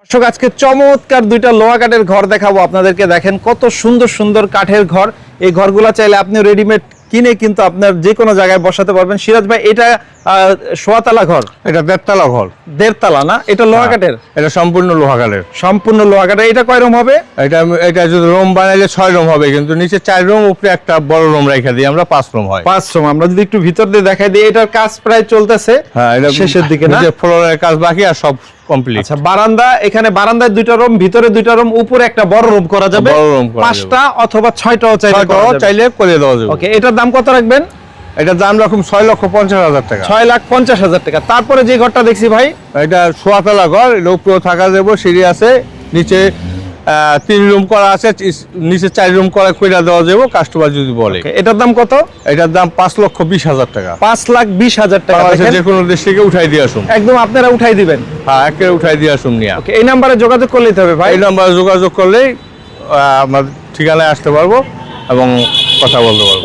দর্শক আজকে চমৎকার দুইটা লোহা কাঠের ঘর দেখাবো আপনাদেরকে। দেখেন কত সুন্দর সুন্দর কাঠের ঘর। এই ঘরগুলা চাইলে আপনি রেডিমেড কিনে কিন্তু আপনার যে কোনো জায়গায় বসাতে পারবেন। সিরাজ ভাই এটা সোয়াতলা ঘর? এটা দেড়তলা ঘর। দেড়তলা না? এটা লোহা হ্যাঁ। কাঠের? এটা সম্পূর্ণ লোহা কাঠের। সম্পূর্ণ লোহা কাঠের। এটা কয় রুম হবে? এটা এটা যদি রুম বানাইলে ছয় রুম হবে কিন্তু নিচে চার রুম উপরে একটা বড় রুম রেখে দিই আমরা পাঁচ রুম হয়। পাঁচ রুম। আমরা যদি একটু ভিতর দিয়ে দেখাই দিই এটার কাজ প্রায় চলতেছে। হ্যাঁ এটা শেষের দিকে না? নিচে ফ্লোরের কাজ বাকি আর সব কমপ্লিট আচ্ছা বারান্দা এখানে বারান্দায় দুইটা রুম ভিতরে দুইটা রুম উপরে একটা বড় রুম করা যাবে। পাঁচটা অথবা ছয়টাও চাইলে চাইলে করে দেওয়া যাবে। ওকে এটার দাম কত রাখবেন? এটা দাম রাখুন ছয় লক্ষ পঞ্চাশ হাজার টাকা। ছয় লাখ পঞ্চাশ হাজার টাকা। তারপরে যে ঘরটা দেখছি ভাই এটা সোয়াতলা ঘর এটা উপরেও থাকা যাব সিঁড়ি আছে নিচে তিন রুম করা আছে নিচে চার রুম করা কইরা দেওয়া যাব কাস্টমার যদি বলে। এটার দাম কত? এটার দাম পাঁচ লক্ষ বিশ হাজার টাকা। পাঁচ লাখ বিশ হাজার টাকা যে কোনো দেশ থেকে উঠাই দিয়ে আসুন। একদম আপনারা উঠাই দিবেন। হ্যাঁ একে উঠাই দিয়ে আসুন নিয়ে। ওকে এই নাম্বারে যোগাযোগ করলেই হবে ভাই। এই নাম্বারে যোগাযোগ করলেই আমরা ঠিকানায় আসতে পারব এবং কথা বলতে পারব।